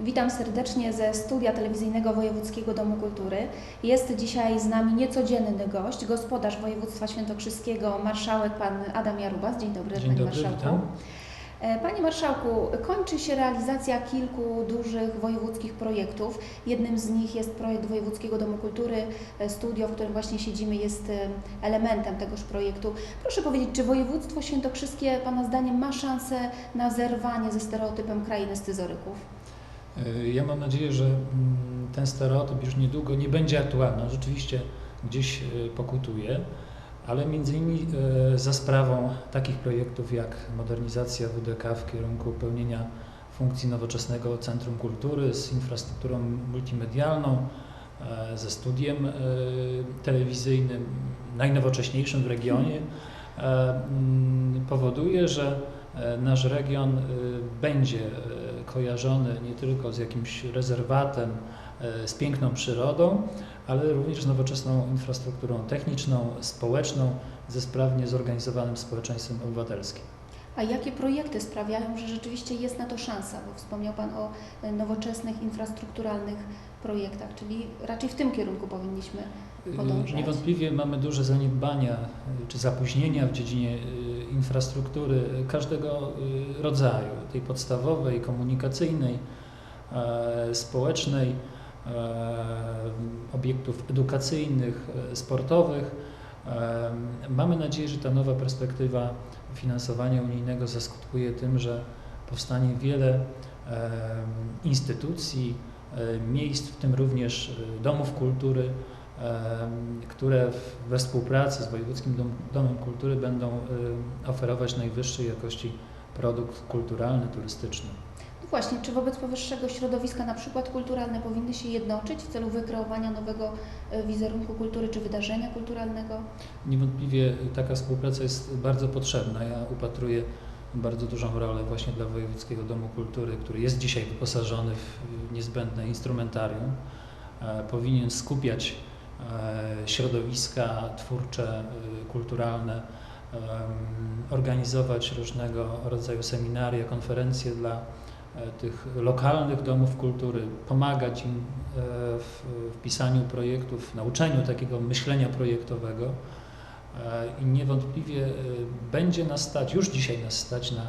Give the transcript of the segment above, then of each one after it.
Witam serdecznie ze studia telewizyjnego Wojewódzkiego Domu Kultury. Jest dzisiaj z nami niecodzienny gość, gospodarz województwa świętokrzyskiego, marszałek pan Adam Jarubas. Dzień dobry, Dzień panie dobry, marszałku. witam. E, Panie marszałku, kończy się realizacja kilku dużych wojewódzkich projektów. Jednym z nich jest projekt Wojewódzkiego Domu Kultury. E, Studio, w którym właśnie siedzimy, jest e, elementem tegoż projektu. Proszę powiedzieć, czy województwo świętokrzyskie Pana zdaniem ma szansę na zerwanie ze stereotypem krainy scyzoryków? Y, Ja mam nadzieję, że mm, ten stereotyp już niedługo nie będzie aktualny. On Rzeczywiście gdzieś y, pokutuje, ale między innymi y, za sprawą takich projektów jak modernizacja WDK w kierunku pełnienia funkcji nowoczesnego Centrum Kultury z infrastrukturą multimedialną, e, ze studiem e, telewizyjnym, najnowocześniejszym w regionie, e, mm, powoduje, że nasz region będzie kojarzony nie tylko z jakimś rezerwatem, e, z piękną przyrodą, ale również z nowoczesną infrastrukturą techniczną, społeczną, ze sprawnie zorganizowanym społeczeństwem obywatelskim. A jakie projekty sprawiają, że rzeczywiście jest na to szansa? Bo wspomniał Pan o e, nowoczesnych, infrastrukturalnych projektach, czyli raczej w tym kierunku powinniśmy podążać. Y, Niewątpliwie mamy duże zaniedbania czy zapóźnienia w dziedzinie infrastruktury każdego y, rodzaju, tej podstawowej, komunikacyjnej, e, społecznej, e, obiektów edukacyjnych, e, sportowych. Mamy nadzieję, że ta nowa perspektywa finansowania unijnego zaskutkuje tym, że powstanie wiele instytucji, miejsc, w tym również domów kultury, które we współpracy z Wojewódzkim Dom, Domem Kultury będą oferować najwyższej jakości produkt kulturalny, turystyczny. No właśnie, czy wobec powyższego środowiska, na przykład kulturalne, powinny się jednoczyć w celu wykreowania nowego e, wizerunku kultury czy wydarzenia kulturalnego? Niewątpliwie taka współpraca jest bardzo potrzebna. Ja upatruję bardzo dużą rolę właśnie dla Wojewódzkiego Domu Kultury, który jest dzisiaj wyposażony w niezbędne instrumentarium. E, Powinien skupiać środowiska twórcze, e, kulturalne, organizować różnego rodzaju seminaria, konferencje dla e, tych lokalnych domów kultury, pomagać im e, w, w pisaniu projektów, w nauczeniu takiego myślenia projektowego. E, I niewątpliwie e, będzie nas stać, już dzisiaj nas stać na e,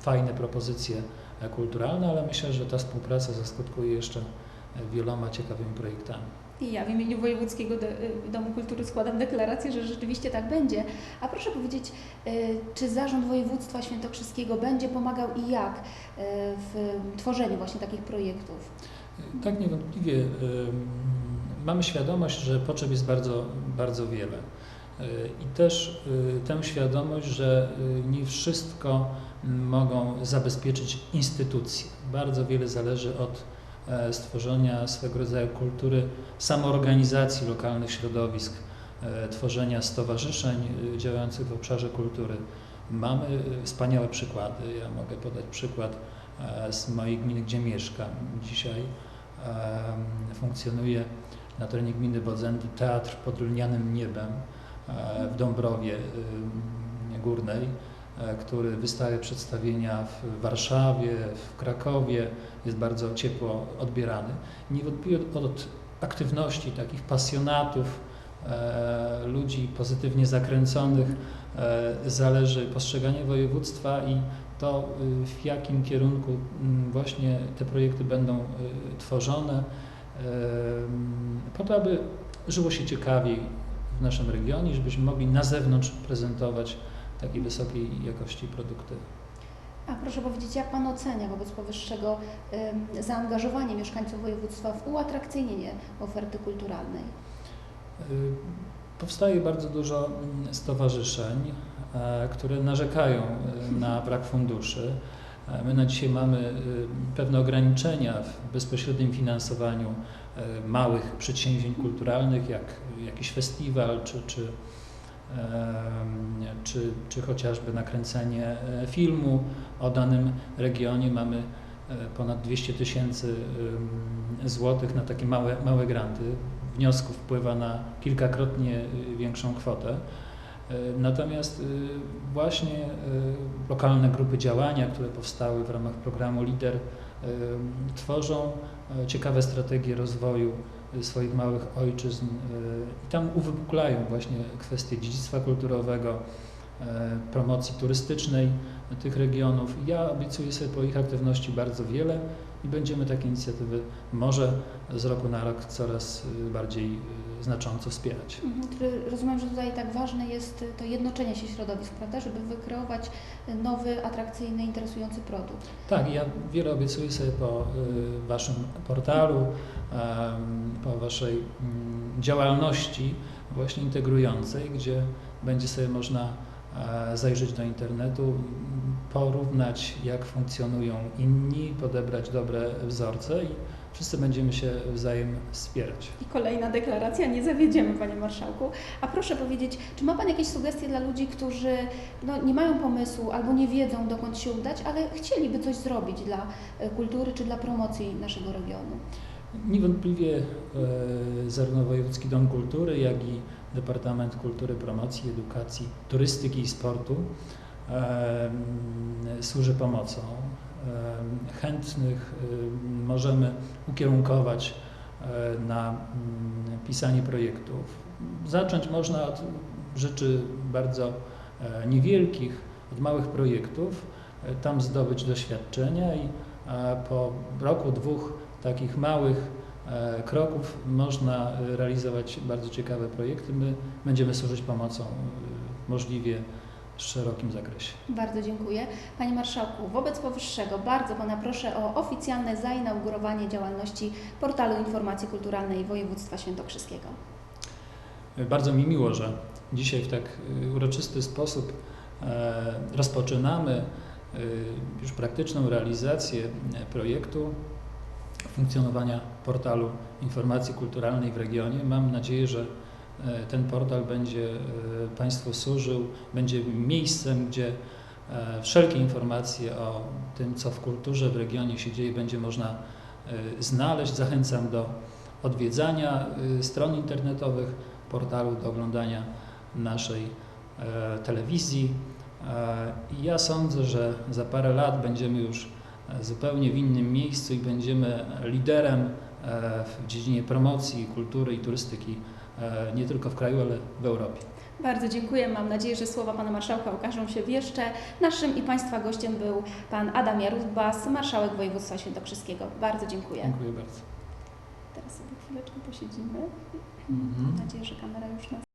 fajne propozycje e, kulturalne, ale myślę, że ta współpraca zaskutkuje jeszcze e, wieloma ciekawymi projektami. I ja w imieniu Wojewódzkiego e, Domu Kultury składam deklarację, że rzeczywiście tak będzie. A proszę powiedzieć, e, czy Zarząd Województwa Świętokrzyskiego będzie pomagał i jak e, w tworzeniu właśnie takich projektów? Tak, niewątpliwie ym, mamy świadomość, że potrzeb jest bardzo, bardzo wiele. Y, I też y, tę świadomość, że y, nie wszystko mogą zabezpieczyć instytucje. Bardzo wiele zależy od stworzenia swego rodzaju kultury samoorganizacji lokalnych środowisk, e, tworzenia stowarzyszeń y, działających w obszarze kultury. Mamy wspaniałe przykłady. Ja mogę podać przykład e, z mojej gminy, gdzie mieszkam. Dzisiaj funkcjonuje na terenie gminy Bodzendy Teatr pod lnianym niebem e, w Dąbrowie Górnej, e, który wystawia przedstawienia w Warszawie, w Krakowie, jest bardzo ciepło odbierany. Niewątpliwie od, od aktywności takich pasjonatów, e, ludzi pozytywnie zakręconych e, zależy postrzeganie województwa i to, y, w jakim kierunku mm, właśnie te projekty będą y, tworzone, po to, aby żyło się ciekawiej w naszym regionie, żebyśmy mogli na zewnątrz prezentować takiej wysokiej jakości produkty. A proszę powiedzieć, jak Pan ocenia wobec powyższego em, zaangażowanie mieszkańców województwa w uatrakcyjnienie oferty kulturalnej? Y, Powstaje bardzo dużo mm, stowarzyszeń, e, które narzekają y, na brak funduszy. E, My na dzisiaj mamy y, pewne ograniczenia w bezpośrednim finansowaniu e, małych przedsięwzięć kulturalnych, jak jakiś festiwal, czy, czy, czy, czy chociażby nakręcenie e, filmu o danym regionie. Mamy e, ponad 200 tysięcy złotych na takie małe, małe granty. Wniosków wpływa na kilkakrotnie y, większą kwotę. Natomiast właśnie lokalne grupy działania, które powstały w ramach programu LIDER, tworzą ciekawe strategie rozwoju swoich małych ojczyzn y, i tam uwypuklają właśnie kwestie dziedzictwa kulturowego, y, promocji turystycznej tych regionów. Ja obiecuję sobie po ich aktywności bardzo wiele i będziemy takie inicjatywy może z roku na rok coraz y, bardziej y, znacząco wspierać. Mhm, Rozumiem, że tutaj tak ważne jest to jednoczenie się środowisk, prawda, żeby wykreować nowy, atrakcyjny, interesujący produkt. Tak, ja wiele obiecuję sobie po y, Waszym portalu, po Waszej mm, działalności właśnie integrującej, gdzie będzie sobie można e, zajrzeć do internetu, porównać jak funkcjonują inni, podebrać dobre wzorce i wszyscy będziemy się wzajem wspierać. I kolejna deklaracja, nie zawiedziemy, Panie Marszałku. A proszę powiedzieć, czy ma Pan jakieś sugestie dla ludzi, którzy no, nie mają pomysłu albo nie wiedzą, dokąd się udać, ale chcieliby coś zrobić dla e, kultury czy dla promocji naszego regionu? Niewątpliwie e, zarówno Wojewódzki Dom Kultury, jak i Departament Kultury, Promocji, Edukacji, Turystyki i Sportu służy pomocą. Chętnych możemy ukierunkować na pisanie projektów. Zacząć można od rzeczy bardzo niewielkich, od małych projektów, e, tam zdobyć doświadczenia i po roku, dwóch takich małych e, kroków można e, realizować bardzo ciekawe projekty. My będziemy służyć pomocą możliwie szerokim zakresie. Bardzo dziękuję. Panie Marszałku, wobec powyższego bardzo Pana proszę o oficjalne zainaugurowanie działalności portalu informacji kulturalnej województwa świętokrzyskiego. Bardzo mi miło, że dzisiaj w tak e, uroczysty sposób e, rozpoczynamy e, już praktyczną realizację e, projektu funkcjonowania portalu informacji kulturalnej w regionie. Mam nadzieję, że ten portal będzie e, Państwu służył, będzie miejscem, gdzie e, wszelkie informacje o tym, co w kulturze w regionie się dzieje, będzie można e, znaleźć. Zachęcam do odwiedzania e, stron internetowych portalu, do oglądania naszej e, telewizji. E, ja sądzę, że za parę lat będziemy już e, zupełnie w innym miejscu i będziemy liderem e, w dziedzinie promocji kultury i turystyki e, nie tylko w kraju, ale w Europie. Bardzo dziękuję. Mam nadzieję, że słowa Pana Marszałka ukażą się wieszcze. Naszym i Państwa gościem był Pan Adam Jarubas, Marszałek Województwa Świętokrzyskiego. Bardzo dziękuję. Dziękuję bardzo. Teraz sobie chwileczkę posiedzimy. Mhm. Mam nadzieję, że kamera już nas